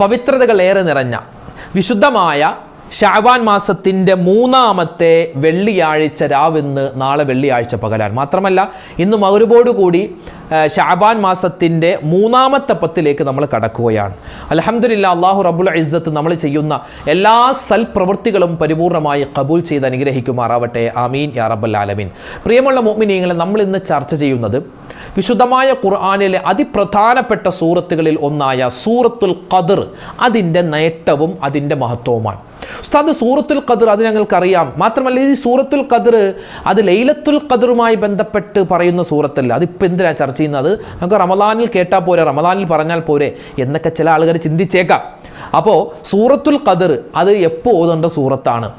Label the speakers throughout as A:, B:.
A: പവിത്രതകൾ ഏറെ നിറഞ്ഞ വിശുദ്ധമായ ഷാബാൻ മാസത്തിന്റെ മൂന്നാമത്തെ വെള്ളിയാഴ്ച രാവിന്ന് നാളെ വെള്ളിയാഴ്ച പകലാൻ മാത്രമല്ല ഇന്ന് മകരുപോടുകൂടി ഷാബാൻ മാസത്തിന്റെ മൂന്നാമത്തെ പത്തിലേക്ക് നമ്മൾ കടക്കുകയാണ്. അലഹമില്ല അള്ളാഹു റബുൽ ഇസ്സത്ത് നമ്മൾ ചെയ്യുന്ന എല്ലാ സൽപ്രവൃത്തികളും പരിപൂർണമായി കബൂൽ ചെയ്ത് അനുഗ്രഹിക്കുമാറാവട്ടെ. ആമീൻ യാ റബ്ബൽ ആലമീൻ. പ്രിയമുള്ള മോമിനിയങ്ങളെ നമ്മൾ ഇന്ന് ചർച്ച ചെയ്യുന്നത് വിശുദ്ധമായ ഖുർആാനിലെ അതിപ്രധാനപ്പെട്ട സൂറത്തുകളിൽ ഒന്നായ സൂറത്തുൽ ഖദർ. അതിന്റെ നേട്ടവും അതിന്റെ മഹത്വവുമാണ്. ഉസ്താദ് സൂറത്തുൽ ഖദർ അത് ഞങ്ങൾക്കറിയാം. മാത്രമല്ല ഈ സൂറത്തുൽ ഖദർ അത് ലൈലത്തുൽ ഖദറുമായി ബന്ധപ്പെട്ട് പറയുന്ന സൂറത്തല്ല. അതിപ്പോൾ എന്തിനാണ് ചർച്ച ചെയ്യുന്നത്? നമുക്ക് റമദാനിൽ കേട്ടാൽ പോരെ റമദാനിൽ പറഞ്ഞാൽ പോരെ എന്നൊക്കെ ചില ആളുകൾ ചിന്തിച്ചേക്കാം. അപ്പോൾ സൂറത്തുൽ ഖദർ അത് എപ്പോൾ ഓതേണ്ട സൂറത്താണ്?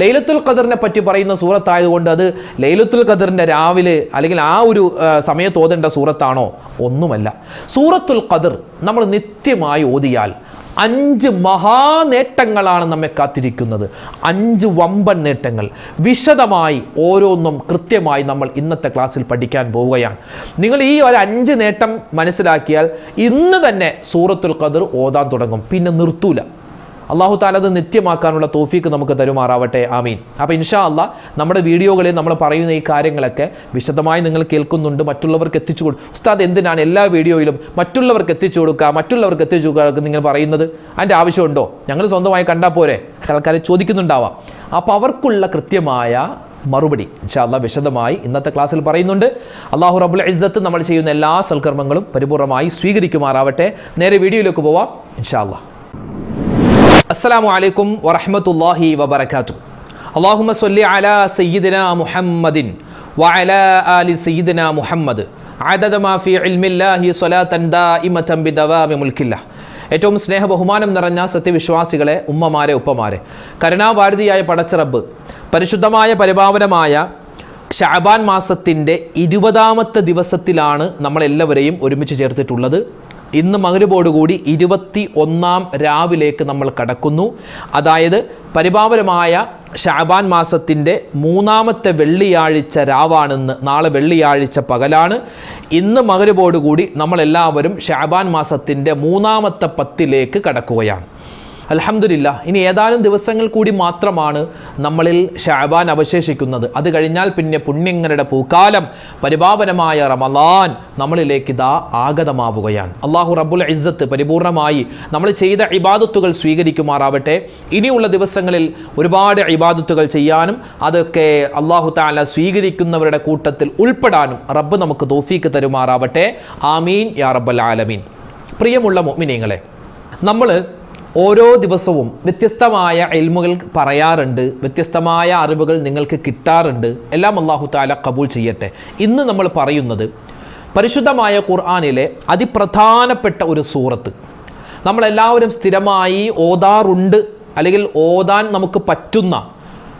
A: ലൈലത്തുൽ ഖദറിനെ പറ്റി പറയുന്ന സൂറത്തായതുകൊണ്ട് അത് ലൈലത്തുൽ ഖദറിന്റെ രാവിലെ അല്ലെങ്കിൽ ആ ഒരു സമയത്ത് ഓതേണ്ട സൂറത്താണോ? ഒന്നുമല്ല. സൂറത്തുൽ ഖദർ നമ്മൾ നിത്യമായി ഓതിയാൽ അഞ്ച് മഹാനേട്ടങ്ങളാണ് നമ്മെ കാത്തിരിക്കുന്നത്. അഞ്ച് വമ്പൻ നേട്ടങ്ങൾ. വിശദമായി ഓരോന്നും കൃത്യമായി നമ്മൾ ഇന്നത്തെ ക്ലാസ്സിൽ പഠിക്കാൻ പോവുകയാണ്. നിങ്ങൾ ഈ ഒരു അഞ്ച് നേട്ടം മനസ്സിലാക്കിയാൽ ഇന്ന് തന്നെ സൂറത്തുൽ ഖദർ ഓതാൻ തുടങ്ങും. പിന്നെ നിർത്തൂല. അള്ളാഹു താല അത് നിത്യമാക്കാനുള്ള തോഫീക്ക് നമുക്ക് തരുമാറാവട്ടെ. ആമീൻ. അപ്പോൾ ഇൻഷാ അല്ല നമ്മുടെ വീഡിയോകളിൽ നമ്മൾ പറയുന്ന ഈ കാര്യങ്ങളൊക്കെ വിശദമായി നിങ്ങൾ കേൾക്കുന്നുണ്ട് മറ്റുള്ളവർക്ക് എത്തിച്ചു കൊടുക്കും ഉസ്താദ് എന്തിനാണ് എല്ലാ വീഡിയോയിലും മറ്റുള്ളവർക്ക് എത്തിച്ചു കൊടുക്കുക മറ്റുള്ളവർക്ക് എത്തിച്ചു കൊടുക്കുക നിങ്ങൾ പറയുന്നത്? അതിന്റെ ആവശ്യമുണ്ടോ? ഞങ്ങൾ സ്വന്തമായി കണ്ടാൽ പോരെ. ആൾക്കാരെ ചോദിക്കുന്നുണ്ടാവാം. അപ്പോൾ അവർക്കുള്ള കൃത്യമായ മറുപടി ഇൻഷാല്ല വിശദമായി ഇന്നത്തെ ക്ലാസ്സിൽ പറയുന്നുണ്ട്. അള്ളാഹു റബുൽ ഇസ്സത്ത് നമ്മൾ ചെയ്യുന്ന എല്ലാ സൽക്കർമ്മങ്ങളും പരിപൂർണമായി സ്വീകരിക്കുമാറാവട്ടെ. നേരെ വീഡിയോയിലേക്ക് പോവാം. ഇൻഷാല്ല അസ്സലാമു അലൈക്കും വറഹമത്തല്ലാഹി വബർക്കാത്തു അള്ളാഹുമ സൊല്ലി അലാ സയ്യിദിന മുഹമ്മദിൻ വഅല ആലി സയ്യിദിന മുഹമ്മദ്. ഏറ്റവും സ്നേഹ ബഹുമാനം നിറഞ്ഞ സത്യവിശ്വാസികളെ ഉമ്മമാരെ ഉപ്പമാരെ. കരുണാഭാരതിയായ പടച്ചിറബ് പരിശുദ്ധമായ പരിപാവനമായ ഷാബാൻ മാസത്തിന്റെ ഇരുപതാമത്തെ ദിവസത്തിലാണ് നമ്മളെല്ലാവരെയും ഒരുമിച്ച് ചേർത്തിട്ടുള്ളത്. ഇന്ന് മകരുപോടുകൂടി ഇരുപത്തി ഒന്നാം രാവിലേക്ക് നമ്മൾ കടക്കുന്നു. അതായത് പരിപാവനമായ ഷാബാൻ മാസത്തിന്റെ മൂന്നാമത്തെ വെള്ളിയാഴ്ച രാവാണെന്ന് നാളെ വെള്ളിയാഴ്ച പകലാണ്. ഇന്ന് മകരുപോടുകൂടി നമ്മളെല്ലാവരും ഷാബാൻ മാസത്തിന്റെ മൂന്നാമത്തെ പത്തിലേക്ക് കടക്കുകയാണ്. അൽഹംദുലില്ല ഇനി ഏതാനും ദിവസങ്ങൾ കൂടി മാത്രമാണ് നമ്മളിൽ ഷാബാൻ അവശേഷിക്കുന്നത്. അത് കഴിഞ്ഞാൽ പിന്നെ പുണ്യങ്ങളുടെ പൂക്കാലം പരിപാവനമായ റമലാൻ നമ്മളിലേക്ക് ഇതാ ആഗതമാവുകയാണ്. അള്ളാഹു റബ്ബുൽ ഇസ്സത്ത് പരിപൂർണമായി നമ്മൾ ചെയ്ത ഇബാദത്തുകൾ സ്വീകരിക്കുമാറാവട്ടെ. ഇനിയുള്ള ദിവസങ്ങളിൽ ഒരുപാട് ഇബാദത്തുകൾ ചെയ്യാനും അതൊക്കെ അള്ളാഹു താല സ്വീകരിക്കുന്നവരുടെ കൂട്ടത്തിൽ ഉൾപ്പെടാനും റബ്ബ് നമുക്ക് തോഫീക്ക് തരുമാറാവട്ടെ. ആമീൻ യാ റബ്ബൽ ആലമീൻ. പ്രിയമുള്ള മൊമിനിയങ്ങളെ നമ്മൾ ഓരോ ദിവസവും വ്യത്യസ്തമായ എൽമുകൾ പറയാറുണ്ട് വ്യത്യസ്തമായ അറിവുകൾ നിങ്ങൾക്ക് കിട്ടാറുണ്ട്. എല്ലാം അള്ളാഹു താല കബൂൽ ചെയ്യട്ടെ. ഇന്ന് നമ്മൾ പറയുന്നത് പരിശുദ്ധമായ ഖുർആാനിലെ അതിപ്രധാനപ്പെട്ട ഒരു സൂറത്ത്. നമ്മളെല്ലാവരും സ്ഥിരമായി ഓതാറുണ്ട് അല്ലെങ്കിൽ ഓതാൻ നമുക്ക് പറ്റുന്ന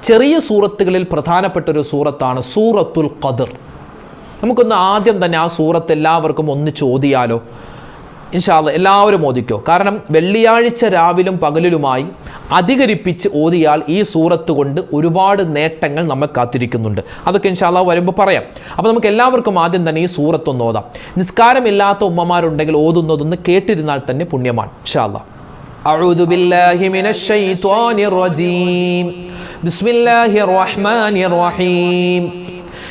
A: ചെറിയ സൂറത്തുകളിൽ പ്രധാനപ്പെട്ട ഒരു സൂറത്താണ് സൂറത്തുൽ ഖദർ. നമുക്കൊന്ന് ആദ്യം തന്നെ ആ സൂറത്ത് എല്ലാവർക്കും ഒന്ന് ചോദിയാലോ? ഇൻഷാല്ല എല്ലാവരും ഓദിക്കോ കാരണം വെള്ളിയാഴ്ച രാവിലും പകലിലുമായി അധികരിപ്പിച്ച് ഓതിയാൽ ഈ സൂറത്ത് കൊണ്ട് ഒരുപാട് നേട്ടങ്ങൾ നമ്മെ കാത്തിരിക്കുന്നുണ്ട് അതൊക്കെ ഇൻഷാല്ല വരുമ്പോൾ പറയാം അപ്പോൾ നമുക്ക് എല്ലാവർക്കും ആദ്യം തന്നെ ഈ സൂറത്ത് ഒന്ന് ഓതാം നിസ്കാരമില്ലാത്ത ഉമ്മമാരുണ്ടെങ്കിൽ ഓതുന്നതൊന്ന് കേട്ടിരുന്നാൽ തന്നെ പുണ്യമാണ് ഇൻഷാല്ല أعوذ بالله من الشيطان الرجيم بسم الله الرحمن الرحيم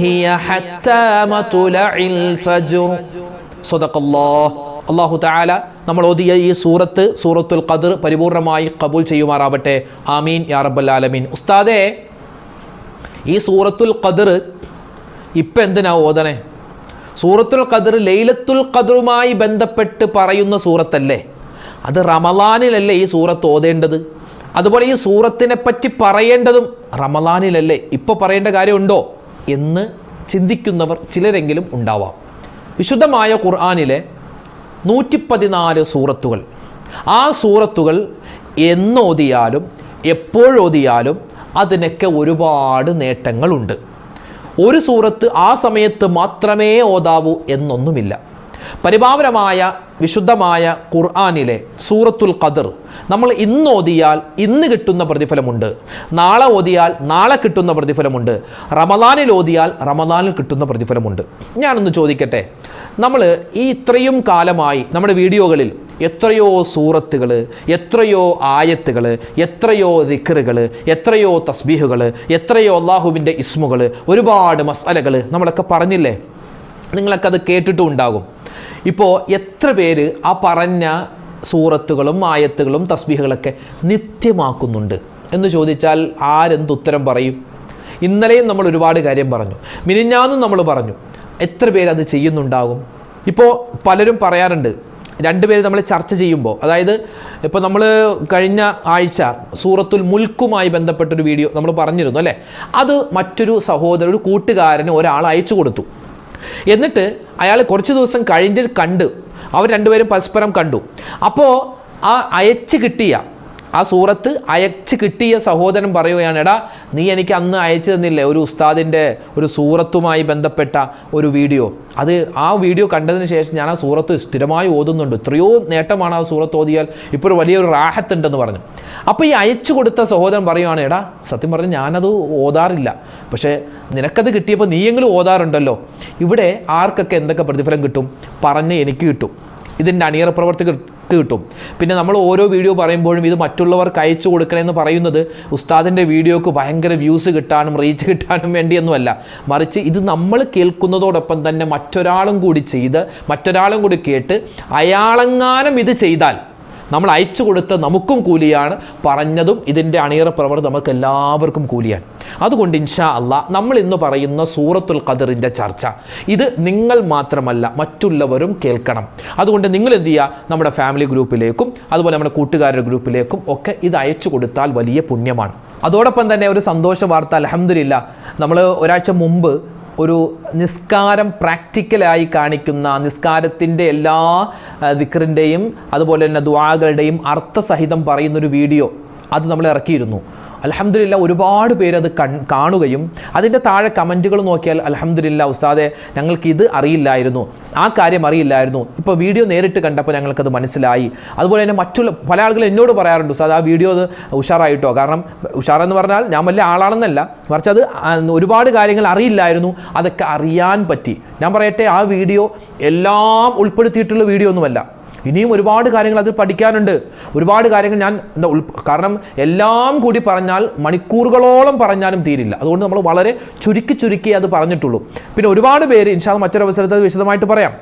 A: ഹിയ ഫജ്ർ. സദഖല്ലാഹ്. അള്ളാഹു താല നമ്മൾ ഓതിയ ഈ സൂറത്ത് സൂറത്തുൽ കദർ പരിപൂർണമായി കബൂൽ ചെയ്യുമാറാവട്ടെ. ആമീൻ യാ റബ്ബൽ ആലമീൻ. ഉസ്താദെ ഈ സൂറത്തുൽ കദർ ഇപ്പം എന്തിനാ ഓതണേ? സൂറത്തുൽ കദർ ലൈലത്തുൽ കദറുമായി ബന്ധപ്പെട്ട് പറയുന്ന സൂറത്തല്ലേ? അത് റമലാനിലല്ലേ ഈ സൂറത്ത് ഓതേണ്ടത്? അതുപോലെ ഈ സൂറത്തിനെ പറ്റി പറയേണ്ടതും റമലാനിലല്ലേ? ഇപ്പോൾ പറയേണ്ട കാര്യമുണ്ടോ? എന്ന് ചിന്തിക്കുന്നവർ ചിലരെങ്കിലും ഉണ്ടാവാം. വിശുദ്ധമായ ഖുർആാനിലെ നൂറ്റി പതിനാല് സൂറത്തുകൾ. ആ സൂറത്തുകൾ എന്നോതിയാലും എപ്പോഴോതിയാലും അതിനൊക്കെ ഒരുപാട് നേട്ടങ്ങളുണ്ട്. ഒരു സൂറത്ത് ആ സമയത്ത് മാത്രമേ ഓതാവൂ എന്നൊന്നുമില്ല. പരിഭാവനമായ വിശുദ്ധമായ ഖുർആാനിലെ സൂറത്തുൽ ഖദർ നമ്മൾ ഇന്ന് ഓതിയാൽ ഇന്ന് കിട്ടുന്ന പ്രതിഫലമുണ്ട്. നാളെ ഓതിയാൽ നാളെ കിട്ടുന്ന പ്രതിഫലമുണ്ട്. റമദാനിൽ ഓതിയാൽ റമദാനിൽ കിട്ടുന്ന പ്രതിഫലമുണ്ട്. ഞാനൊന്ന് ചോദിക്കട്ടെ നമ്മൾ ഈ ഇത്രയും കാലമായി നമ്മുടെ വീഡിയോകളിൽ എത്രയോ സൂറത്തുകൾ എത്രയോ ആയത്തുകൾ എത്രയോ ദിക്കറുകൾ എത്രയോ തസ്ബീഹുകൾ എത്രയോ അള്ളാഹുവിന്റെ ഇസ്മുകൾ ഒരുപാട് മസാലകൾ നമ്മളൊക്കെ പറഞ്ഞില്ലേ? നിങ്ങളൊക്കെ അത് കേട്ടിട്ടും ഉണ്ടാകും. ഇപ്പോൾ എത്ര പേര് ആ പറഞ്ഞ സൂറത്തുകളും ആയത്തുകളും തസ്ബീഹുകളൊക്കെ നിത്യമാക്കുന്നുണ്ട്? എന്ന് ചോദിച്ചാൽ ആരെന്തുത്തരം പറയും? ഇന്നലെയും നമ്മൾ ഒരുപാട് കാര്യം പറഞ്ഞു. മിനിഞ്ഞാന്നും നമ്മൾ പറഞ്ഞു. എത്ര പേര് അത് ചെയ്യുന്നുണ്ടാകും? ഇപ്പോൾ പലരും പറയാറുണ്ട്. രണ്ടുപേര് നമ്മൾ ചർച്ച ചെയ്യുമ്പോൾ അതായത് ഇപ്പോൾ നമ്മൾ കഴിഞ്ഞ ആഴ്ച സൂറത്തുൽ മുൽക്കുമായി ബന്ധപ്പെട്ടൊരു വീഡിയോ നമ്മൾ പറഞ്ഞിരുന്നു അല്ലേ? അത് മറ്റൊരു സഹോദരൻ ഒരു കൂട്ടുകാരന് ഒരാൾ അയച്ചു കൊടുത്തു. എന്നിട്ട് അയാൾ കുറച്ച് ദിവസം കഴിഞ്ഞിട്ട് കണ്ട്. അവർ രണ്ടുപേരും പരസ്പരം കണ്ടു. അപ്പോൾ ആ അയച്ച് കിട്ടിയ ആ സൂറത്ത് അയച്ച് കിട്ടിയ സഹോദരൻ പറയുകയാണ് എടാ നീ എനിക്ക് അന്ന് അയച്ചു തന്നില്ലേ ഒരു ഉസ്താദിന്റെ ഒരു സൂറത്തുമായി ബന്ധപ്പെട്ട ഒരു വീഡിയോ? അത് ആ വീഡിയോ കണ്ടതിന് ശേഷം ഞാൻ ആ സൂറത്ത് സ്ഥിരമായി ഓതുന്നുണ്ട്. എത്രയോ നേട്ടമാണ് ആ സൂറത്ത് ഓതിയാൽ ഇപ്പോൾ ഒരു വലിയൊരു റാഹത്ത് ഉണ്ടെന്ന് പറഞ്ഞു. അപ്പോൾ ഈ അയച്ചു കൊടുത്ത സഹോദരൻ പറയുവാണ് എടാ സത്യം പറഞ്ഞ് ഞാനത് ഓതാറില്ല. പക്ഷേ നിനക്കത് കിട്ടിയപ്പോൾ നീയെങ്കിലും ഓതാറുണ്ടല്ലോ. ഇവിടെ ആർക്കൊക്കെ എന്തൊക്കെ പ്രതിഫലം കിട്ടും? പറഞ്ഞ് എനിക്ക് കിട്ടും. ഇതിന്റെ അണിയറ പ്രവർത്തകർക്ക് കിട്ടും. പിന്നെ നമ്മൾ ഓരോ വീഡിയോ പറയുമ്പോഴും ഇത് മറ്റുള്ളവർക്ക് അയച്ചു കൊടുക്കണമെന്ന് പറയുന്നത് ഉസ്താദിന്റെ വീഡിയോക്ക് ഭയങ്കര വ്യൂസ് കിട്ടാനും റീച്ച് കിട്ടാനും വേണ്ടിയൊന്നുമല്ല. മറിച്ച് ഇത് നമ്മൾ കേൾക്കുന്നതോടൊപ്പം തന്നെ മറ്റൊരാളും കൂടി ചെയ്ത് മറ്റൊരാളും കൂടി കേട്ട് അയാളെങ്ങാനും ഇത് ചെയ്താൽ നമ്മൾ അയച്ചു കൊടുത്ത നമുക്കും കൂലിയാണ്. പറഞ്ഞതും ഇതിന്റെ അണിയറ പ്രവർത്തനം നമുക്ക് എല്ലാവർക്കും കൂലിയാണ്. അതുകൊണ്ട് ഇൻഷാ അല്ല നമ്മൾ ഇന്ന് പറയുന്ന സൂറത്തുൽ ഖദറിന്റെ ചർച്ച ഇത് നിങ്ങൾ മാത്രമല്ല മറ്റുള്ളവരും കേൾക്കണം. അതുകൊണ്ട് നിങ്ങൾ എന്ത് ചെയ്യുക? നമ്മുടെ ഫാമിലി ഗ്രൂപ്പിലേക്കും അതുപോലെ നമ്മുടെ കൂട്ടുകാരുടെ ഗ്രൂപ്പിലേക്കും ഒക്കെ ഇത് അയച്ചു കൊടുത്താൽ വലിയ പുണ്യമാണ്. അതോടൊപ്പം തന്നെ ഒരു സന്തോഷ വാർത്ത അലഹമില്ല നമ്മൾ ഒരാഴ്ച മുമ്പ് ഒരു നിസ്കാരം പ്രാക്ടിക്കലായി കാണിക്കുന്ന നിസ്കാരത്തിന്റെ എല്ലാ ദിക്കറിന്റെയും അതുപോലെ തന്നെ ദ്വാകളുടെയും അർത്ഥസഹിതം പറയുന്നൊരു വീഡിയോ അത് നമ്മൾ ഇറക്കിയിരുന്നു. അലഹമില്ല ഒരുപാട് പേരത് കൺ കാണുകയും അതിന്റെ താഴെ കമന്റുകൾ നോക്കിയാൽ അലഹമില്ല ഉസ്താദെ ഞങ്ങൾക്ക് ഇത് അറിയില്ലായിരുന്നു. ആ കാര്യം അറിയില്ലായിരുന്നു. ഇപ്പോൾ വീഡിയോ നേരിട്ട് കണ്ടപ്പോൾ ഞങ്ങൾക്കത് മനസ്സിലായി. അതുപോലെ തന്നെ മറ്റുള്ള പല ആളുകൾ എന്നോട് പറയാറുണ്ട് ഉസ്താദ് ആ വീഡിയോ അത് ഉഷാറായിട്ടോ? കാരണം ഉഷാറെന്ന് പറഞ്ഞാൽ ഞാൻ വലിയ ആളാണെന്നല്ല. മറിച്ച് അത് ഒരുപാട് കാര്യങ്ങൾ അറിയില്ലായിരുന്നു. അതൊക്കെ അറിയാൻ പറ്റി. ഞാൻ പറയട്ടെ ആ വീഡിയോ എല്ലാം ഉൾപ്പെടുത്തിയിട്ടുള്ള വീഡിയോ ഒന്നുമല്ല. ഇനിയും ഒരുപാട് കാര്യങ്ങൾ അതിൽ പഠിക്കാനുണ്ട്. ഒരുപാട് കാര്യങ്ങൾ ഞാൻ എന്താ ഉൾ കാരണം എല്ലാം കൂടി പറഞ്ഞാൽ മണിക്കൂറുകളോളം പറഞ്ഞാലും തീരില്ല. അതുകൊണ്ട് നമ്മൾ വളരെ ചുരുക്കി ചുരുക്കി അത് പറഞ്ഞിട്ടുള്ളൂ. പിന്നെ ഒരുപാട് പേര് ഇൻഷാ മറ്റൊരു അവസരത്തിൽ വിശദമായിട്ട് പറയാം.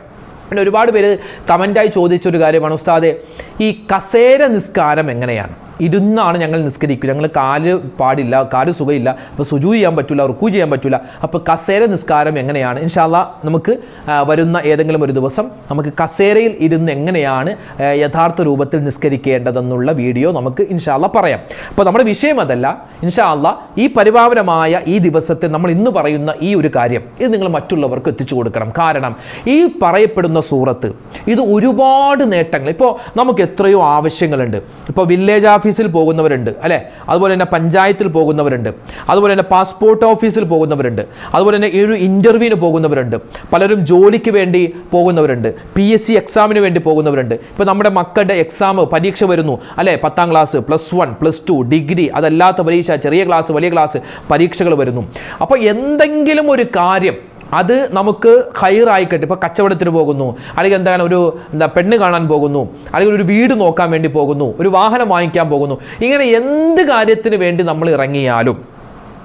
A: പിന്നെ ഒരുപാട് പേര് കമന്റായി ചോദിച്ചൊരു കാര്യമാണ് ഉസ്താദെ ഈ കസേര നിസ്കാരം എങ്ങനെയാണ്? ഇരുന്നാണ് ഞങ്ങൾ നിസ്കരിക്കുക. ഞങ്ങൾ കാൽ പാടില്ല കാൽ സുഖമില്ല. അപ്പോൾ സുജു ചെയ്യാൻ പറ്റില്ല റുക്കു ചെയ്യാൻ പറ്റില്ല അപ്പോൾ കസേര നിസ്കാരം എങ്ങനെയാണ്? ഇൻഷാല്ല നമുക്ക് വരുന്ന ഏതെങ്കിലും ഒരു ദിവസം നമുക്ക് കസേരയിൽ ഇരുന്ന് എങ്ങനെയാണ് യഥാർത്ഥ രൂപത്തിൽ നിസ്കരിക്കേണ്ടതെന്നുള്ള വീഡിയോ നമുക്ക് ഇൻഷാല്ല പറയാം. അപ്പോൾ നമ്മുടെ വിഷയം അതല്ല. ഇൻഷാല്ല ഈ പരിഭാവനമായ ഈ ദിവസത്തെ നമ്മൾ ഇന്ന് പറയുന്ന ഈ ഒരു കാര്യം ഇത് നിങ്ങൾ മറ്റുള്ളവർക്ക് എത്തിച്ചു കൊടുക്കണം. കാരണം ഈ പറയപ്പെടുന്ന സൂറത്ത് ഇത് ഒരുപാട് നേട്ടങ്ങൾ. ഇപ്പോൾ നമുക്ക് എത്രയോ ആവശ്യങ്ങളുണ്ട്. ഇപ്പോൾ വില്ലേജ് ഓഫീസിൽ പോകുന്നവരുണ്ട് അല്ലേ? അതുപോലെ തന്നെ പഞ്ചായത്തിൽ പോകുന്നവരുണ്ട് അതുപോലെ തന്നെ പാസ്പോർട്ട് ഓഫീസിൽ പോകുന്നവരുണ്ട് അതുപോലെ തന്നെ ഈ ഒരു ഇന്റർവ്യൂവിന് പോകുന്നവരുണ്ട് പലരും ജോലിക്ക് വേണ്ടി പോകുന്നവരുണ്ട് പി എസ് സി എക്സാമിന് വേണ്ടി പോകുന്നവരുണ്ട്. ഇപ്പോൾ നമ്മുടെ മക്കളുടെ എക്സാം പരീക്ഷ വരുന്നു അല്ലേ? പത്താം class plus one plus two degree അതല്ലാത്ത പരീക്ഷ ചെറിയ ക്ലാസ് വലിയ ക്ലാസ് പരീക്ഷകൾ വരുന്നു. അപ്പോൾ എന്തെങ്കിലും ഒരു കാര്യം അത് നമുക്ക് ഹൈറായിക്കട്ടെ ഇപ്പോൾ കച്ചവടത്തിന് പോകുന്നു അല്ലെങ്കിൽ എന്താണ് ഒരു എന്താ പെണ്ണ് കാണാൻ പോകുന്നു അല്ലെങ്കിൽ ഒരു വീട് നോക്കാൻ വേണ്ടി പോകുന്നു ഒരു വാഹനം വാങ്ങിക്കാൻ പോകുന്നു ഇങ്ങനെ എന്ത് കാര്യത്തിന് വേണ്ടി നമ്മൾ ഇറങ്ങിയാലും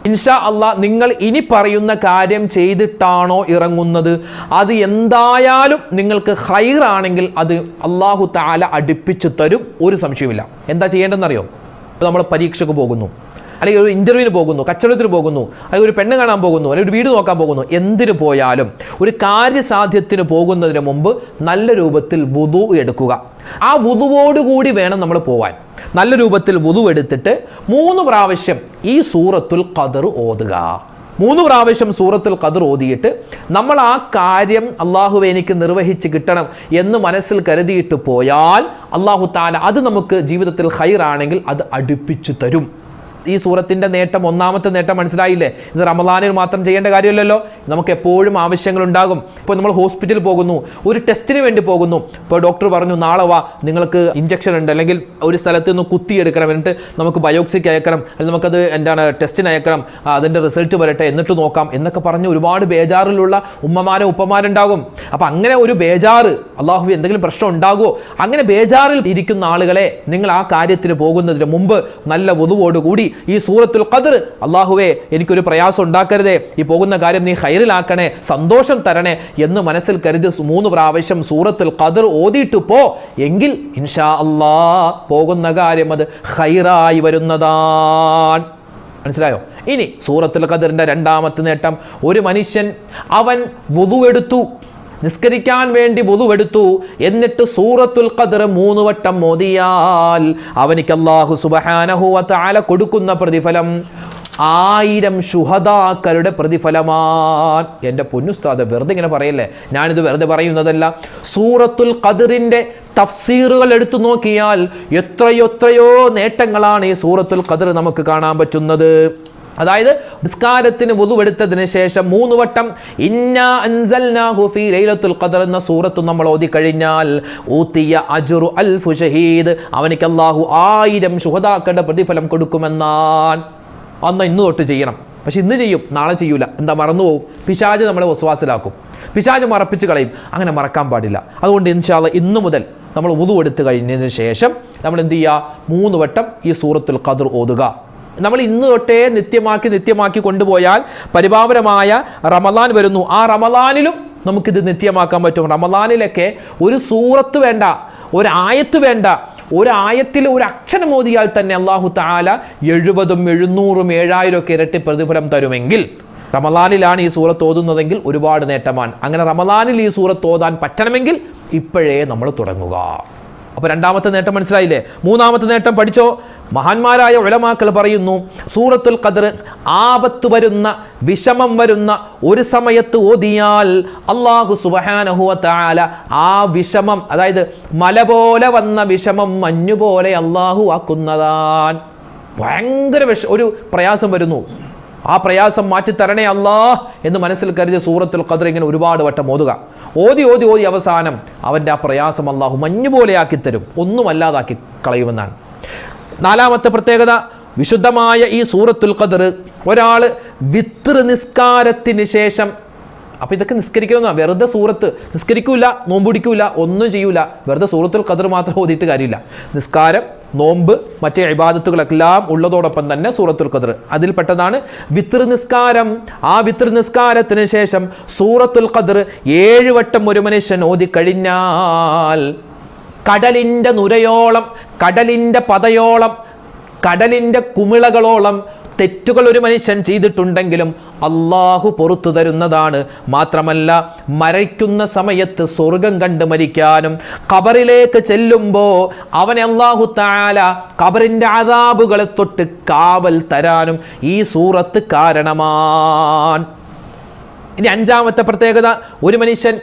A: ഇൻഷാ അള്ളാ നിങ്ങൾ ഇനി പറയുന്ന കാര്യം ചെയ്തിട്ടാണോ ഇറങ്ങുന്നത്? അത് എന്തായാലും നിങ്ങൾക്ക് ഹൈറാണെങ്കിൽ അത് അള്ളാഹു താല അടുപ്പിച്ച് തരും ഒരു സംശയമില്ല എന്താ ചെയ്യേണ്ടതെന്നറിയോ? നമ്മൾ പരീക്ഷയ്ക്ക് പോകുന്നു. അല്ലെങ്കിൽ ഒരു ഇന്റർവ്യൂവിന് പോകുന്നു കച്ചവടത്തിന് പോകുന്നു അല്ലെങ്കിൽ ഒരു പെണ്ണ് കാണാൻ പോകുന്നു അല്ലെങ്കിൽ ഒരു വീട് നോക്കാൻ പോകുന്നു എന്തിനു പോയാലും ഒരു കാര്യസാധ്യത്തിന് പോകുന്നതിന് മുമ്പ് നല്ല രൂപത്തിൽ വുതു എടുക്കുക. ആ വുതുവോടുകൂടി വേണം നമ്മൾ പോവാൻ. നല്ല രൂപത്തിൽ വുതു എടുത്തിട്ട് മൂന്ന് പ്രാവശ്യം ഈ സൂറത്തുൽ ഖദർ ഓതുക. മൂന്ന് പ്രാവശ്യം സൂറത്തുൽ ഖദർ ഓതിയിട്ട് നമ്മൾ ആ കാര്യം അള്ളാഹു എനിക്ക് നിർവഹിച്ച് കിട്ടണം എന്ന് മനസ്സിൽ കരുതിയിട്ട് പോയാൽ അള്ളാഹു താല അത് നമുക്ക് ജീവിതത്തിൽ ഹൈറാണെങ്കിൽ അത് അടുപ്പിച്ചു തരും. ഈ സൂറത്തിന്റെ നേട്ടം ഒന്നാമത്തെ നേട്ടം മനസ്സിലായില്ലേ? ഇത് റമദാനിൽ മാത്രം ചെയ്യേണ്ട കാര്യമല്ലല്ലോ. നമുക്ക് എപ്പോഴും ആവശ്യങ്ങൾ ഉണ്ടാകും. ഇപ്പോൾ നമ്മൾ ഹോസ്പിറ്റലിൽ പോകുന്നു. ഒരു ടെസ്റ്റിന് വേണ്ടി പോകുന്നു. ഇപ്പോൾ ഡോക്ടർ പറഞ്ഞു നാളെ വാ നിങ്ങൾക്ക് ഇഞ്ചക്ഷൻ ഉണ്ട്. അല്ലെങ്കിൽ ഒരു സ്ഥലത്ത് നിന്ന് കുത്തിയെടുക്കണം എന്നിട്ട് നമുക്ക് ബയോക്സിക്ക് അയക്കണം. അല്ലെങ്കിൽ നമുക്കത് എന്താണ് ടെസ്റ്റിന് അയക്കണം. അതിന്റെ റിസൾട്ട് വരട്ടെ. എന്നിട്ട് നോക്കാം. എന്നൊക്കെ പറഞ്ഞ് ഒരുപാട് ബേജാറിലുള്ള ഉമ്മമാരും ഉപ്പമാരുണ്ടാകും. അപ്പം അങ്ങനെ ഒരു ബേജാറ് അള്ളാഹു എന്തെങ്കിലും പ്രശ്നം ഉണ്ടാകുമോ അങ്ങനെ ബേജാറിൽ ഇരിക്കുന്ന ആളുകളെ നിങ്ങൾ ആ കാര്യത്തിന് പോകുന്നതിന് മുമ്പ് നല്ല വധുവോടുകൂടി ഈ സൂറത്തുൽ ഖദർ. അള്ളാഹുവേ എനിക്കൊരു പ്രയാസം ഉണ്ടാക്കരുതേ. ഈ പോകുന്ന കാര്യം നീ ഹൈറിലാക്കണേ സന്തോഷം തരണേ എന്ന് മനസ്സിൽ കരുതി മൂന്ന് പ്രാവശ്യം സൂറത്തുൽ ഖദർ ഓതിയിട്ട് പോ. എങ്കിൽ ഇൻഷാ അല്ലാ പോകുന്ന കാര്യം അത് ഹൈറായി വരുന്നതാണ്. മനസ്സിലായോ? ഇനി സൂറത്തുൽ ഖദറിന്റെ രണ്ടാമത്തെ നേട്ടം ഒരു മനുഷ്യൻ അവൻ വുതുവെടുത്തു നിസ്കരിക്കാൻ വേണ്ടി വുതുവെടുത്തു എന്നിട്ട് സൂറത്തുൽ ഖദർ മൂന്ന് വട്ടം മോദിയാൽ അവനിക്ക് അള്ളാഹു സുബ്ഹാനഹു വ കൊടുക്കുന്ന പ്രതിഫലം ആയിരം ശുഹദാക്കളുടെ പ്രതിഫലമാൻ എന്റെ പൊന്നുസ്താദ് വെറുതെ ഇങ്ങനെ പറയല്ലേ? ഞാനിത് വെറുതെ പറയുന്നതല്ല. സൂറത്തുൽ ഖദറിന്റെ തഫ്സീറുകൾ എടുത്തു നോക്കിയാൽ എത്രയോ നേട്ടങ്ങളാണ് ഈ സൂറത്തുൽ ഖദർ നമുക്ക് കാണാൻ പറ്റുന്നത്. അതായത് നിസ്കാരത്തിന് വധുവെടുത്തതിന് ശേഷം മൂന്ന് വട്ടം ലൈലത്തുൽ ഖദർ എന്ന സൂറത്ത് നമ്മൾ ഓതി കഴിഞ്ഞാൽ ഊത്തിയ അജ്റു അൽ ഷഹീദ് അവനിക്ക് അല്ലാഹു ആയിരം ശുഹദാക്കളുടെ പ്രതിഫലം കൊടുക്കുമെന്നാൻ അന്ന് ഇന്ന് തൊട്ട് ചെയ്യണം. പക്ഷെ ഇന്ന് ചെയ്യും നാളെ ചെയ്യൂല. എന്താ മറന്നു പോകും പിശാജ് നമ്മളെ വസ്വാസിലാക്കും. പിശാജ് മറപ്പിച്ച് കളയും. അങ്ങനെ മറക്കാൻ പാടില്ല. അതുകൊണ്ട് ഇൻഷാല്ല ഇന്നു മുതൽ നമ്മൾ ഉതു എടുത്തു കഴിഞ്ഞതിന് ശേഷം നമ്മൾ എന്ത് ചെയ്യുക? മൂന്ന് വട്ടം ഈ സൂറത്തുൽ ഖദർ ഓതുക. നമ്മൾ ഇന്ന് തൊട്ടേ നിത്യമാക്കി നിത്യമാക്കി കൊണ്ടുപോയാൽ പരിഭാവനമായ റമദാൻ വരുന്നു. ആ റമദാനിലും നമുക്കിത് നിത്യമാക്കാൻ പറ്റും. റമദാനിലൊക്കെ ഒരു സൂറത്ത് വേണ്ട ഒരു ആയത്ത് വേണ്ട ഒരു ആയത്തിൽ ഒരു അക്ഷരം ഓതിയാൽ തന്നെ അള്ളാഹു താല എഴുപതും എഴുന്നൂറും ഏഴായിരം ഒക്കെ ഇരട്ടി പ്രതിഫലം തരുമെങ്കിൽ റമദാനിലാണ് ഈ സൂറത്ത് ഓതുന്നതെങ്കിൽ ഒരുപാട് നേട്ടമാണ്. അങ്ങനെ റമദാനിൽ ഈ സൂറത്ത് ഓതാൻ പറ്റണമെങ്കിൽ ഇപ്പോഴേ നമ്മൾ തുടങ്ങുക. അപ്പോൾ രണ്ടാമത്തെ നേട്ടം മനസ്സിലായില്ലേ? മൂന്നാമത്തെ നേട്ടം പഠിച്ചോ? മഹാന്മാരായ ഉലമാക്കൾ പറയുന്നു സൂറത്തുൽ ഖദർ ആപത്ത് വരുന്ന വിഷമം വരുന്ന ഒരു സമയത്ത് ഓതിയാൽ അള്ളാഹു സുബഹാനഹുവ താല ആ വിഷമം അതായത് മല പോലെ വന്ന വിഷമം മഞ്ഞുപോലെ അള്ളാഹു ആക്കുന്നതാൻ ഭയങ്കര വിഷ ഒരു പ്രയാസം വരുന്നു. ആ പ്രയാസം മാറ്റിത്തരണേ അല്ലാ എന്ന് മനസ്സിൽ കരുതിയ സൂറത്തുൽ ഖദർ ഇങ്ങനെ ഒരുപാട് വട്ടം ഓതുക. ഓതി ഓതി ഓതി അവസാനം അവന്റെ ആ പ്രയാസം അള്ളാഹു മഞ്ഞുപോലെയാക്കി തരും ഒന്നുമല്ലാതാക്കി കളയുമെന്നാണ്. നാലാമത്തെ പ്രത്യേകത വിശുദ്ധമായ ഈ സൂറത്തുൽ ഖദർ ഒരാൾ വിത്ര നിസ്കാരത്തിന് ശേഷം അപ്പോൾ ഇതൊക്കെ നിസ്കരിക്കണമെന്നാ? വെറുതെ സൂറത്ത് നിസ്കരിക്കൂല നോമ്പുടിക്കൂല ഒന്നും ചെയ്യൂല. വെറുതെ സൂറത്തുൽ ഖദർ മാത്രം ഓതിയിട്ട് കാര്യമില്ല. നിസ്കാരം നോമ്പ് മറ്റേ ഇബാദത്തുകളെല്ലാം ഉള്ളതോടൊപ്പം തന്നെ സൂറത്തുൽ ഖദർ. അതിൽ പെട്ടതാണ് വിത്ര നിസ്കാരം. ആ വിത്ര നിസ്കാരത്തിന് ശേഷം സൂറത്തുൽ ഖദർ ഏഴ് വട്ടം ഒരു മനുഷ്യൻ ഓതി കഴിഞ്ഞാൽ കടലിന്റെ നുരയോളം കടലിന്റെ പതയോളം കടലിന്റെ കുമിളകളോളം തെറ്റുകൾ ഒരു മനുഷ്യൻ ചെയ്തിട്ടുണ്ടെങ്കിലും അള്ളാഹു പുറത്തു തരുന്നതാണ്. മാത്രമല്ല മരയ്ക്കുന്ന സമയത്ത് സ്വർഗം കണ്ട് മരിക്കാനും കബറിലേക്ക് ചെല്ലുമ്പോൾ അവനെ അള്ളാഹു താല കബറിന്റെ അതാബുകളെ തൊട്ട് കാവൽ തരാനും ഈ സൂറത്ത് കാരണമാണ്. ഇനി അഞ്ചാമത്തെ പ്രത്യേകത ഒരു മനുഷ്യൻ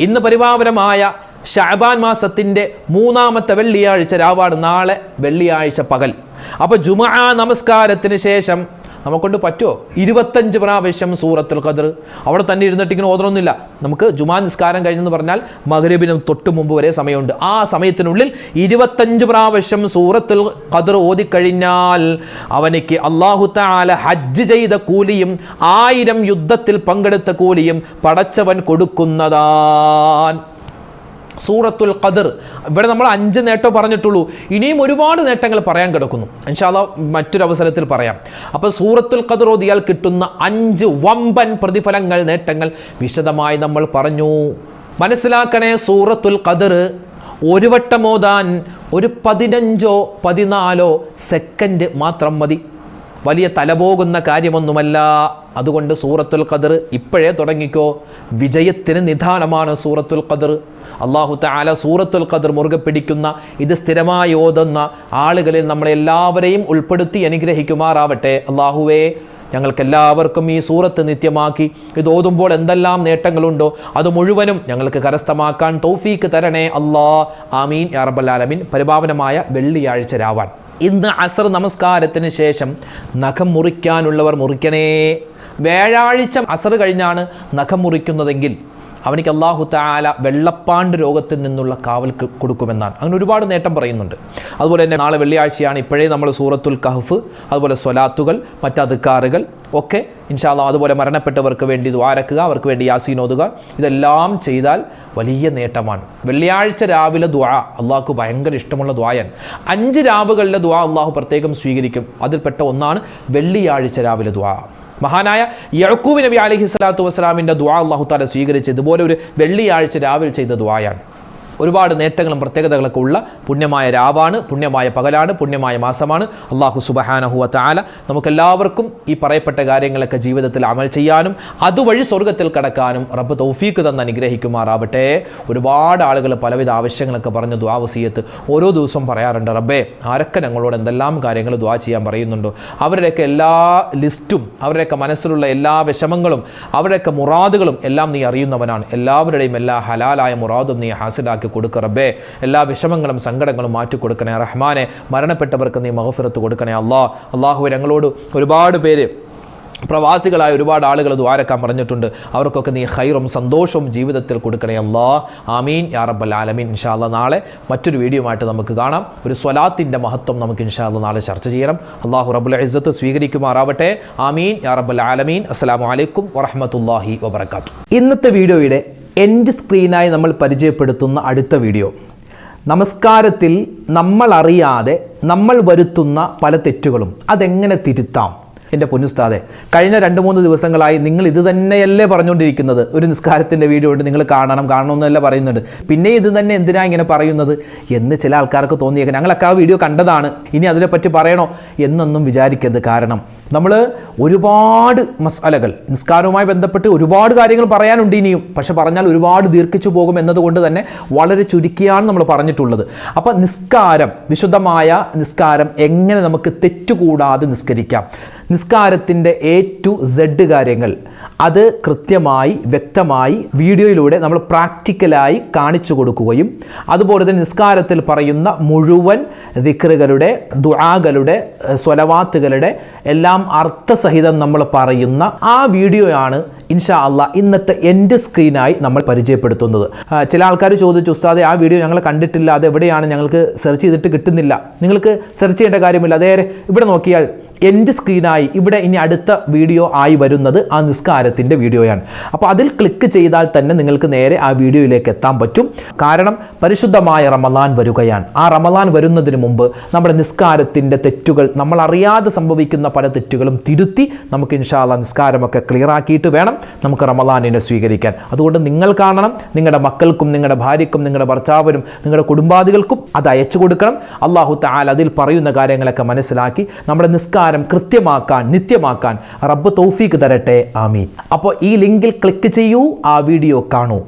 A: ഇന്ന് പരിപാവനമായ ഷാബാൻ മാസത്തിന്റെ മൂന്നാമത്തെ വെള്ളിയാഴ്ച രാവാണ് നാളെ വെള്ളിയാഴ്ച പകൽ. അപ്പോൾ ജുമാ നമസ്കാരത്തിന് ശേഷം നമുക്കൊണ്ട് പറ്റുമോ ഇരുപത്തഞ്ച് പ്രാവശ്യം സൂറത്തുൽ ഖദർ. അവിടെ തന്നെ ഇരുന്നിട്ട് ഇങ്ങനെ ഓതണമെന്നില്ല നമുക്ക് ജുമാ നിസ്കാരം കഴിഞ്ഞെന്ന് പറഞ്ഞാൽ മകരബിന് തൊട്ട് മുമ്പ് വരെ സമയമുണ്ട്. ആ സമയത്തിനുള്ളിൽ ഇരുപത്തഞ്ച് പ്രാവശ്യം സൂറത്തുൽ ഖദർ ഓതിക്കഴിഞ്ഞാൽ അവനിക്ക് അള്ളാഹു താല ഹജ്ജ് ചെയ്ത കൂലിയും ആയിരം യുദ്ധത്തിൽ പങ്കെടുത്ത കൂലിയും പടച്ചവൻ കൊടുക്കുന്നതാൻ. സൂറത്തുൽ ഖദർ. ഇവിടെ നമ്മൾ അഞ്ച് നേട്ടം പറഞ്ഞിട്ടുള്ളൂ. ഇനിയും ഒരുപാട് നേട്ടങ്ങൾ പറയാൻ കിടക്കുന്നു. ഇൻഷാല്ല മറ്റൊരു അവസരത്തിൽ പറയാം. അപ്പോൾ സൂറത്തുൽ ഖദർ ഓതിയാൽ കിട്ടുന്ന അഞ്ച് വമ്പൻ പ്രതിഫലങ്ങൾ നേട്ടങ്ങൾ വിശദമായി നമ്മൾ പറഞ്ഞു. മനസ്സിലാക്കണേ സൂറത്തുൽ ഖദർ. ഒരു വട്ടം ഓതാൻ ഒരു പതിനഞ്ചോ പതിനാലോ സെക്കൻഡ് മാത്രം മതി. വലിയ തലപോകുന്ന കാര്യമൊന്നുമല്ല. അതുകൊണ്ട് സൂറത്തുൽ ഖദർ ഇപ്പോഴേ തുടങ്ങിക്കോ. വിജയത്തിന് നിധാനമാണ് സൂറത്തുൽ ഖദർ. അള്ളാഹു താല സൂറത്തുൽ ഖദർ മുറുകെ പിടിക്കുന്ന ഇത് സ്ഥിരമായി ഓതുന്ന ആളുകളിൽ നമ്മളെല്ലാവരെയും ഉൾപ്പെടുത്തി അനുഗ്രഹിക്കുമാറാവട്ടെ. അള്ളാഹുവേ ഞങ്ങൾക്ക് എല്ലാവർക്കും ഈ സൂറത്ത് നിത്യമാക്കി. ഇത് ഓതുമ്പോൾ എന്തെല്ലാം നേട്ടങ്ങളുണ്ടോ അത് മുഴുവനും ഞങ്ങൾക്ക് കരസ്ഥമാക്കാൻ തൗഫീക്ക് തരണേ അള്ളാ ആമീൻ. യാ റബ്ബൽ ആലമീൻ. പരിപാവനമായ വെള്ളിയാഴ്ച രാവാൻ. ഇന്ന് അസർ നമസ്കാരത്തിന് ശേഷം നഖം മുറിക്കാനുള്ളവർ മുറിക്കണേ. വ്യാഴാഴ്ച അസർ കഴിഞ്ഞാണ് നഖം മുറിക്കുന്നതെങ്കിൽ അവനിക്ക് അള്ളാഹു താല വെള്ളപ്പാണ്ട് രോഗത്തിൽ നിന്നുള്ള കാവൽ കൊടുക്കുമെന്നാണ്. അങ്ങനെ ഒരുപാട് നേട്ടം പറയുന്നുണ്ട്. അതുപോലെ തന്നെ നാളെ വെള്ളിയാഴ്ചയാണ് ഇപ്പോഴേ നമ്മൾ സൂറത്തുൽ കഹഫ് അതുപോലെ സ്വലാത്തുകൾ മറ്റതുക്കാറുകൾ ഒക്കെ ഇൻഷാല്ല അതുപോലെ മരണപ്പെട്ടവർക്ക് വേണ്ടി ദ്വാരക്കുക അവർക്ക് വേണ്ടി യാസീൻ ഓതുക. ഇതെല്ലാം ചെയ്താൽ വലിയ നേട്ടമാണ്. വെള്ളിയാഴ്ച രാവിലെ ദ്വാ അള്ളാഹ്ക്ക് ഭയങ്കര ഇഷ്ടമുള്ള ദ്വായൻ അഞ്ച് രാവുകളിലെ ദ്വാ അള്ളാഹു പ്രത്യേകം സ്വീകരിക്കും. അതിൽപ്പെട്ട ഒന്നാണ് വെള്ളിയാഴ്ച രാവിലെ ദ്വാ മഹാനായ യഴക്കൂബ് നബി അലഹി സ്വലാത്തു വസ്സലാമിന്റെ ദ്വാ അള്ളാഹു താല സ്വീകരിച്ച് ഇതുപോലെ ഒരു വെള്ളിയാഴ്ച രാവിലെ ചെയ്ത ദ്വായാണ് ഒരുപാട് നേട്ടങ്ങളും പ്രത്യേകതകളൊക്കെ ഉള്ള പുണ്യമായ രാവാണ് പുണ്യമായ പകലാണ് പുണ്യമായ മാസമാണ്. അള്ളാഹു സുബഹാനഹുവ താല നമുക്കെല്ലാവർക്കും ഈ പറയപ്പെട്ട കാര്യങ്ങളൊക്കെ ജീവിതത്തിൽ അമൽ ചെയ്യാനും അതുവഴി സ്വർഗത്തിൽ കടക്കാനും റബ്ബ് തൗഫീക്ക് തന്ന് അനുഗ്രഹിക്കുമാറാവട്ടെ. ഒരുപാട് ആളുകൾ പലവിധ ആവശ്യങ്ങളൊക്കെ പറഞ്ഞ് ദ്വാവസീയത്ത് ഓരോ ദിവസവും പറയാറുണ്ട് റബ്ബേ ആരൊക്കെ ഞങ്ങളോട് എന്തെല്ലാം കാര്യങ്ങൾ ദ്വാ ചെയ്യാൻ പറയുന്നുണ്ടോ? അവരുടെയൊക്കെ എല്ലാ ലിസ്റ്റും അവരുടെയൊക്കെ മനസ്സിലുള്ള എല്ലാ വിഷമങ്ങളും അവരുടെയൊക്കെ മുറാദുകളും എല്ലാം നീ അറിയുന്നവനാണ്. എല്ലാവരുടെയും എല്ലാ ഹലാലായ മുറാദും നീ ഹാസിലാക്കി കൊടുക്ക റബ്ബേ. എല്ലാ വിഷമങ്ങളും സങ്കടങ്ങളും മാറ്റി കൊടുക്കണേ റഹ്മാനെ. മരണപ്പെട്ടവർക്ക് നീ മഹഫിറത്ത് കൊടുക്കണേ അള്ളാ അള്ളാഹു ഞങ്ങളോട് ഒരുപാട് പേര് പ്രവാസികളായ ഒരുപാട് ആളുകൾ ദ്വാരക്കാൻ പറഞ്ഞിട്ടുണ്ട്. അവർക്കൊക്കെ നീ ഹൈറും സന്തോഷവും ജീവിതത്തിൽ കൊടുക്കണേ അല്ലാ. ആമീൻ. യാ റബ്ബൽ ആലമീൻ. ഇൻഷാല്ല നാളെ മറ്റൊരു വീഡിയോ ആയിട്ട് നമുക്ക് കാണാം. ഒരു സ്വലാത്തിന്റെ മഹത്വം നമുക്ക് ഇൻഷാല്ല നാളെ ചർച്ച ചെയ്യണം. അള്ളാഹു റബുൽ ഇസ്സത്ത് സ്വീകരിക്കുമാറാവട്ടെ. ആമീൻ. യാ റബ്ബൽ ആലമീൻ. അസ്സലാമു അലൈക്കും വറഹ്മത്തുള്ളാഹി വബർക്കാത്തു ഇന്നത്തെ വീഡിയോയുടെ എൻഡ് സ്ക്രീനായി നമ്മൾ പരിചയപ്പെടുത്തുന്ന അടുത്ത വീഡിയോ. നമസ്കാരത്തിൽ നമ്മൾ അറിയാതെ നമ്മൾ വരുത്തുന്ന പല തെറ്റുകളും അതെങ്ങനെ തിരുത്താം? എന്റെ പൊന്നുസ്താദെ കഴിഞ്ഞ രണ്ട് മൂന്ന് ദിവസങ്ങളായി നിങ്ങൾ ഇത് തന്നെയല്ലേ പറഞ്ഞുകൊണ്ടിരിക്കുന്നത്? ഒരു നിസ്കാരത്തിന്റെ വീഡിയോ ഉണ്ട് നിങ്ങൾ കാണണം കാണണമെന്നല്ല പറയുന്നുണ്ട്. പിന്നെ ഇത് തന്നെ എന്തിനാ ഇങ്ങനെ പറയുന്നത്? എന്ന് ചില ആൾക്കാർക്ക് തോന്നിയേക്കാം. ഞങ്ങളൊക്കെ ആ വീഡിയോ കണ്ടതാണ്. ഇനി അതിനെപ്പറ്റി പറയണോ? എന്നൊന്നും വിചാരിക്കരുത്. കാരണം നമ്മൾ ഒരുപാട് മസാലകൾ നിസ്കാരവുമായി ബന്ധപ്പെട്ട് ഒരുപാട് കാര്യങ്ങൾ പറയാനുണ്ട് ഇനിയും. പക്ഷെ പറഞ്ഞാൽ ഒരുപാട് ദീർഘിച്ചു പോകും എന്നതുകൊണ്ട് തന്നെ വളരെ ചുരുക്കിയാണ് നമ്മൾ പറഞ്ഞിട്ടുള്ളത്. അപ്പം നിസ്കാരം വിശുദ്ധമായ നിസ്കാരം എങ്ങനെ നമുക്ക് തെറ്റുകൂടാതെ നിസ്കരിക്കാം? നിസ്കാരത്തിന്റെ എ ടു സെഡ് കാര്യങ്ങൾ. അത് കൃത്യമായി വ്യക്തമായി വീഡിയോയിലൂടെ നമ്മൾ പ്രാക്ടിക്കലായി കാണിച്ചു കൊടുക്കുകയും അതുപോലെ തന്നെ നിസ്കാരത്തിൽ പറയുന്ന മുഴുവൻ ദിക്റുകളുടെ ദുആകളുടെ സ്വലവാത്തുകളുടെ എല്ലാം അർത്ഥസഹിതം നമ്മൾ പറയുന്ന ആ വീഡിയോയാണ് ഇൻഷാ അല്ല ഇന്നത്തെ എന്റെ സ്ക്രീനായി നമ്മൾ പരിചയപ്പെടുത്തുന്നത്. ചില ആൾക്കാർ ചോദിച്ചു ഉസ്താദെ ആ വീഡിയോ ഞങ്ങൾ കണ്ടിട്ടില്ല അത് എവിടെയാണ് ഞങ്ങൾക്ക് സെർച്ച് ചെയ്തിട്ട് കിട്ടുന്നില്ല. നിങ്ങൾക്ക് സെർച്ച് ചെയ്യേണ്ട കാര്യമില്ല. അതേ ഇവിടെ നോക്കിയാൽ എന്റെ സ്ക്രീനായി ഇവിടെ ഇനി അടുത്ത വീഡിയോ ആയി വരുന്നത് ആ നിസ്കാരത്തിന്റെ വീഡിയോയാണ് അപ്പോൾ അതിൽ ക്ലിക്ക് ചെയ്താൽ തന്നെ നിങ്ങൾക്ക് നേരെ ആ വീഡിയോയിലേക്ക് എത്താൻ പറ്റും. കാരണം പരിശുദ്ധമായ റമലാൻ വരികയാണ്. ആ റമലാൻ വരുന്നതിന് മുമ്പ് നമ്മുടെ നിസ്കാരത്തിന്റെ തെറ്റുകൾ നമ്മൾ അറിയാതെ സംഭവിക്കുന്ന പല തെറ്റുകളും തിരുത്തി നമുക്ക് ഇൻഷാല്ല നിസ്കാരമൊക്കെ ക്ലിയർ ആക്കിയിട്ട് വേണം നമുക്ക് റമലാനിനെ സ്വീകരിക്കാൻ. അതുകൊണ്ട് നിങ്ങൾ കാണണം നിങ്ങളുടെ മക്കൾക്കും നിങ്ങളുടെ ഭാര്യയ്ക്കും നിങ്ങളുടെ ഭർത്താവിനും നിങ്ങളുടെ കുടുംബാദികൾക്കും അത് അയച്ചു കൊടുക്കണം. അള്ളാഹു താൽ അതിൽ പറയുന്ന കാര്യങ്ങളൊക്കെ മനസ്സിലാക്കി നമ്മുടെ നിസ്കാരം കൃത്യമാക്കാൻ നിത്യമാക്കാൻ റബ്ബ് തൗഫീക്ക് തരട്ടെ. ആമീൻ. അപ്പോൾ ഈ ലിങ്കിൽ ക്ലിക്ക് ചെയ്യൂ ആ വീഡിയോ കാണൂ.